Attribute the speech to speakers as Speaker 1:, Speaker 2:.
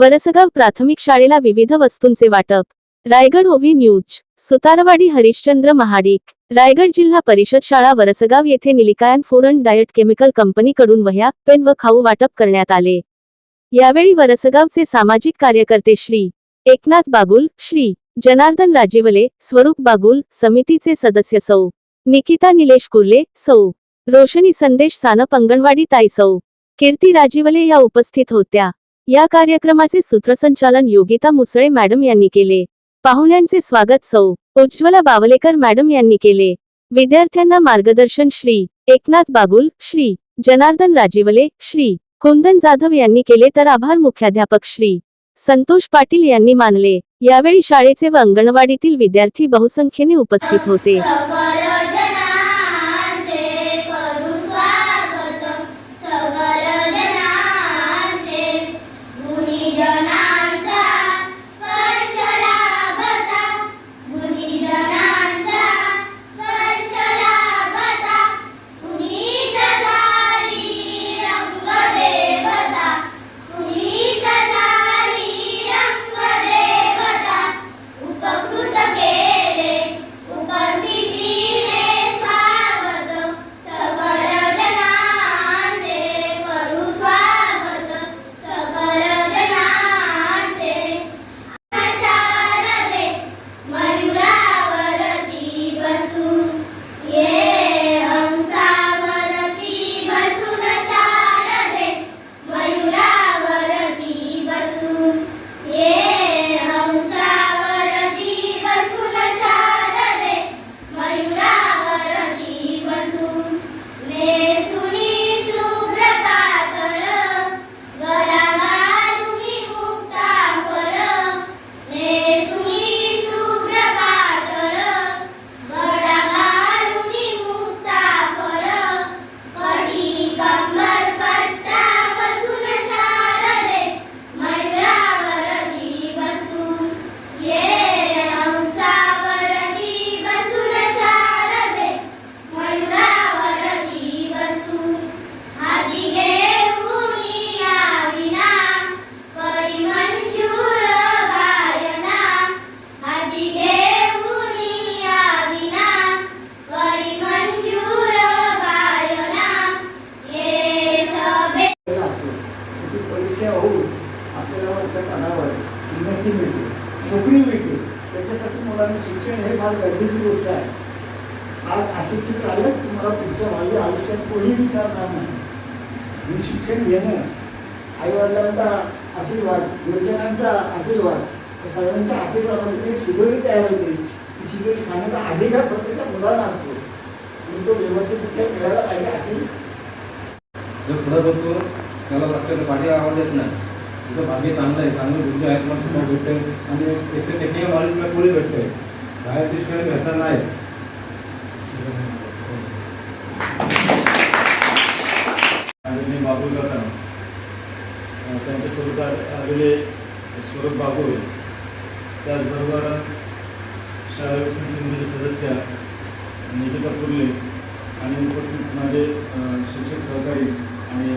Speaker 1: वरसगाव प्राथमिक शाळेला विविध वस्तूंचे वाटप. रायगड ओव्ही न्यूज सुतारवाडी हरिश्चंद्र महाडिक रायगड जिल्हा परिषद शाळा वरसगाव येथे निलिकायन फूड अँड डायट केमिकल कंपनीकडून वह्या पेन व खाऊ वाटप करण्यात आले. यावेळी वरसगावचे सामाजिक कार्यकर्ते श्री. एकनाथ बागुल श्री. जनार्दन राजीवले स्वरूप बागुल समितीचे सदस्य सौ. निकिता निलेश कुर्ले सौ. रोशनी संदेश सानप अंगणवाडी ताई सौ. कीर्ती राजीवले या उपस्थित होत्या. या कार्यक्रमाचे सूत्रसंचालन योगिता मुसळे मॅडम यांनी केले. पाहुण्यांचे स्वागत सौ. उज्ज्वला बावलेकर मॅडम यांनी केले. विद्यार्थ्यांना मार्गदर्शन श्री. एकनाथ बागुल श्री. जनार्दन राजीवले श्री. कुंदन जाधव यांनी केले तर आभार मुख्याध्यापक श्री. संतोष पाटील यांनी मानले. यावेळी शाळेचे व अंगणवाडीतील विद्यार्थी बहुसंख्येने उपस्थित होते.
Speaker 2: ती परीक्षा होऊन आपल्याला वाटतं कानावर उन्नती मिळते नोकरी मिळते. त्याच्यासाठी मुलांना शिक्षण हे फार गरजेची गोष्ट आहे. आज अशिक्षित राहिलं तुम्हाला पुढच्या माझ्या आयुष्यात कोणी विचारणार नाही. शिक्षण घेणं आईवडिलांचा आशीर्वाद गुरुजनांचा आशीर्वाद या सगळ्यांच्या आशीर्वादामध्ये शिदोरी तयार होते. ती शिदोरी खाण्याचा अधिकार प्रत्येक मुलांना असतो. आणि तो व्यवस्थित मिळायला पाहिजे अशी
Speaker 3: जर पुढे बघतो त्याला लक्षात पाठी आवाज येत नाही. तुझं भाग्य चांगलं आहे चांगली बुद्धी आहे पण सुद्धा भेटते. आणि एकटे टेक्निकल नॉलेज तुला पुढे भेटते. बाहेर देशकडे भेटणार नाही.
Speaker 4: आदरणीय बाबू काका अ, त्यांच्या स्वरूपात आलेले स्वरूप बाबू त्याचबरोबर शाळा समितीचे सदस्य निकिता कुर्ले आणि उपस्थित माझे शिक्षक सहकारी आणि